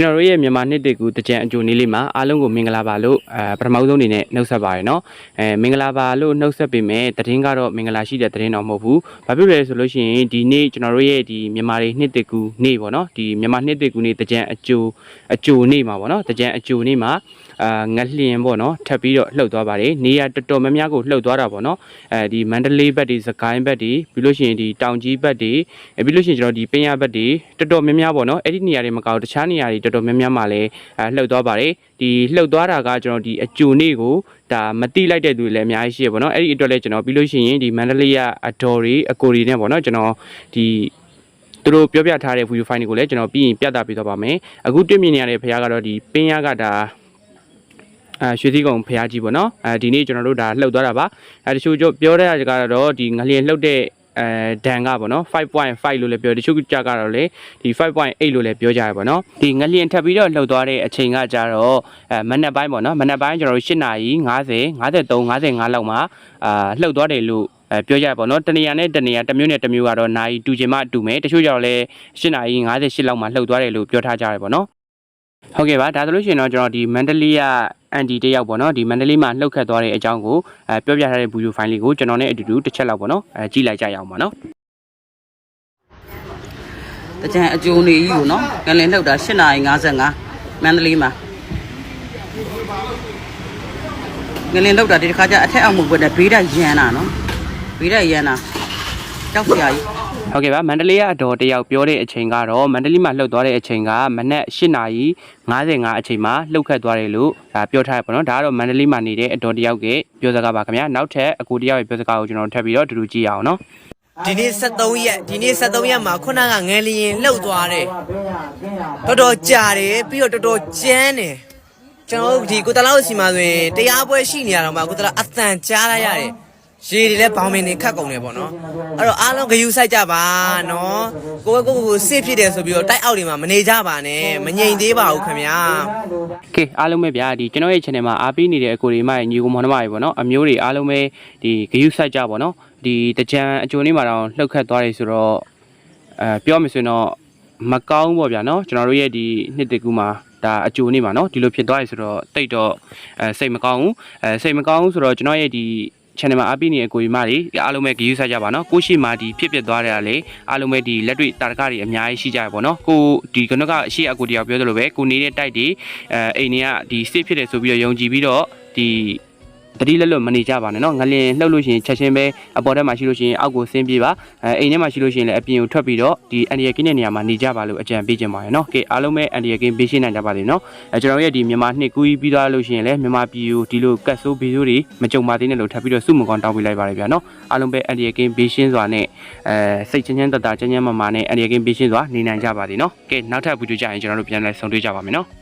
ကျွန်တော်တို့ရဲ့မြန်မာနှစ်တကူတကြံအကျိုးနေ့လေးမှာအားလုံးကိုမင်္ဂလာပါလို့အဲပထမဦးဆုံးအနေနဲ့နှုတ်ဆက်ပါရယ်နော်အဲမင်္ဂလာပါလို့နှုတ်ဆက်ပေမဲ့တရင်ကတော့မင်္ဂလာရှိတဲ့တရင်တော့မဟုတ်ဘူးဘာဖြစ်လဲဆိုလို့ရှိရင်ဒီနေ့ကျွန်တော်တို့ရဲ့ဒီမြန်မာတွေနှစ်တကူနေ့ပေါ့နော်ဒီမြန်မာနှစ်တကူနေ့တကြံအကျိုးအကျိုးနေ့မှာပေါ့နော်တကြံအကျိုးနေ့မှာအာငလျင်ပေါ့နော်ထပ်ပြီးတော့လှုပ်သွားပါတယ်နေရတော်တော်များများကိုလှုပ်သွားတာပေါ့နော်အဲဒီမန္တလေးဘက်ဒီစကိုင်းဘက်ဒီပြီးလို့ရှိရင်ဒီတောင်ကြီးဘက်ဒီအဲပြီးလို့ရှိရင်ကျွန်တော်ဒီပင်ရဘက်ဒီတော်တော်များများပေါ့နော်အဲ့ဒီနေရာတွေမကောက်တခြားနေရာတွေတော်တော်များများမှာလည်းအဲလှုပ်သွားပါတယ်ဒီလှုပ်သွားတာကကျွန်တော်ဒီအကျိုနေ့ကိုဒါမတိလိုက်တဲ့သူတွေလည်းအများကြီးရှိရပေါ့နော်အဲ့ဒီအတွက်လည်းကျွန်တော်ပြီးလို့ရှိရင်ဒီမန္တလေးကအတော်တွေအကိုတွေနဲ့ပေါ့နော်ကျွန်တော်ဒီသူတို့ပြောပြထားတဲ့ video file တွေကိုလည်းကျွန်တော်ပြီးရင်ပြသပေးတော့ပါမယ်အခုတွေ့မြင်နေရတဲ့ဖရားကတော့ဒီပင်းရကဒါအဲရွှေစည်းကုံဖရားကြီးပေါ့နော်အဲဒီနေ့ကျွန်တော်တို့ဒါလှုပ်သွားတာပါအဲတချို့ကျပြောတဲ့ကြကတော့ဒီငလျင်လှုပ်တဲ့ အဲဒန်ကပေါ့နော်5.5လို့လည်းပြောတချို့ကြကတော့လေဒီ5.8လို့လည်းပြောကြရပါတော့ဒီငလျင်ထပ်ပြီးတော့လှုပ်သွားတဲ့အချိန်ကကြတော့အဲမနက်ပိုင်းပေါ့နော်မနက်ပိုင်းကျွန်တော်တို့8နာရီ50 53 55လောက်မှာအာလှုပ်သွားတယ်လို့အဲပြောကြရပါတော့တနေရာနဲ့တနေရာတစ်မျိုးနဲ့တစ်မျိုးကတော့နိုင်တူချင်မှတူမယ်တချို့ကြောင့်လည်း8နာရီ58လောက်မှလှုပ်သွားတယ်လို့ပြောထားကြရပါတော့ဟုတ်ကဲ့ပါဒါဆိုလို့ရှိရင်တော့ကျွန်တော်ဒီမန္တလေးက အန်တီတယောက်ပေါ့နော်ဒီမန္တလေးမှာလှုပ်ခတ်သွားတဲ့အကြောင်းကိုအဲပြောပြထားတဲ့ဗီဒီယိုဖိုင်လေးကိုကျွန်တော်နဲ့အတူတူတစ်ချက်လောက်ပေါ့နော်အဲကြည့်လိုက်ကြရအောင်ပါနော်တကြံအကျိုးနေကြီးကိုနော်ငလင်လှုပ်တာ8:55မန္တလေးမှာငလင်လှုပ်တာဒီတစ်ခါကျအထက်အောင်မဟုတ်ဘူးတဲ့ဘေးတိုက်ရန်တာနော်ဘေးတိုက်ရန်တာကြောက်စရာကြီး ဟုတ်ကဲ့ပါမန္တလေးကအတော်တယောက်ပြောတဲ့အချိန်ကတော့မန္တလေးမှာလှုပ်သွားတဲ့အချိန်ကမနက်8နာရီ55အချိန်မှာလှုပ်ခတ်သွားတယ်လို့ဒါပြောထားရပါတော့ဒါကတော့မန္တလေးမှာနေတဲ့အတော်တယောက်ကပြောစကားပါခင်ဗျာနောက်ထပ်အကူတယောက်ရဲ့ပြောစကားကိုကျွန်တော်ထပ်ပြီးတော့တူတူကြည့်ရအောင်နော်ဒီနေ့73ရက်ဒီနေ့73ရက်မှာခုနကငယ်လျင်လှုပ်သွားတယ်တော်တော်ကြာတယ်ပြီးတော့တော်တော်ကြမ်းတယ်ကျွန်တော်တို့ဒီကိုတလောက်စီမှာဆိုရင်တရားပွဲရှိနေရတော့မှကိုတလောက်အတန်ကြားလိုက်ရတယ် ရေတွေလည်းဘောင်မင်းတွေခတ်ကုန်တယ်ပေါ့နော်အဲ့တော့အားလုံးဂယူဆိုင်ကြပါနော်ကိုယ့်ကိုယ်ကိုယ်စစ်ဖြစ်တယ်ဆိုပြီးတော့တိုက်အောက်တွေမှာမနေကြပါနဲ့မငြိမ်သေးပါဘူးခင်ဗျာကဲအားလုံးပဲဗျာဒီကျွန်တော်ရဲ့ channel မှာအားပေးနေတဲ့အကိုတွေမရဲ့ညီကိုမောင်နှမတွေပေါ့နော်အမျိုးတွေအားလုံးပဲဒီဂယုစိုက်ကြပေါ့နော်ဒီတကြံအကျိုးလေးမှာတော့လှုပ်ခတ်သွားတယ်ဆိုတော့အဲပြောမယ်ဆိုရင်တော့မကောင်းပေါ့ဗျာနော်ကျွန်တော်တို့ရဲ့ဒီနှစ်တကူမှာဒါအကျိုးနေမှာနော်ဒီလိုဖြစ်သွားပြီဆိုတော့တိတ်တော့အဲစိတ်မကောင်းဘူးအဲစိတ်မကောင်းဘူးဆိုတော့ကျွန်တော်ရဲ့ဒီ channel မှာအားပေးနေတဲ့ကိုကြီးမတွေအားလုံးပဲဂရုစိုက်ကြပါနော်ကိုရှိမှဒီဖြစ်ပျက်သွားတဲ့ကလေအားလုံးပဲဒီလက်တွေ့တာတကတွေအများကြီးရှိကြရပါတော့ကိုဒီကနကအရှိအကူတယောက်ပြောသလိုပဲကိုနေတဲ့တိုက်တွေအဲအိမ်တွေကဒီ safe ဖြစ်တယ်ဆိုပြီးတော့ယုံကြည်ပြီးတော့ဒီ တတိလက်လွတ်မနေကြပါနဲ့နော်ငလင်လှုပ်လို့ရှိရင်ချက်ချင်းပဲအပေါ်ထက်မှာရှိလို့ရှိရင်အောက်ကိုဆင်းပြေးပါအဲအိမ်ထဲမှာရှိလို့ရှိရင်လည်းအပြင်ကိုထွက်ပြီးတော့ဒီအန်ဒီယာကင်းတဲ့နေရာမှာနေကြပါလို့အကြံပေးချင်ပါတယ်နော်ကဲအားလုံးပဲအန်ဒီယာကင်းပေးရှင်းနိုင်ကြပါစေနော်အဲကျွန်တော်ရဲ့ဒီမြန်မာနှစ်ကူးပြီးသွားလို့ရှိရင်လည်းမြန်မာပြည်ကိုဒီလိုကတ်ဆိုးဗီဇိုးတွေမကြုံပါသေးနဲ့လို့ထပ်ပြီးတော့စုမကွန်တောင်းပေးလိုက်ပါတယ်ဗျာနော်အားလုံးပဲအန်ဒီယာကင်းပေးရှင်းစွာနဲ့အဲစိတ်ချမ်းချမ်းသာသာချမ်းချမ်းမာမာနဲ့အန်ဒီယာကင်းပေးရှင်းစွာနေနိုင်ကြပါစေနော်ကဲနောက်ထပ်ဗီဒီယိုကြရင်ကျွန်တော်တို့ပြန်လည်ဆုံတွေ့ကြပါမယ်နော်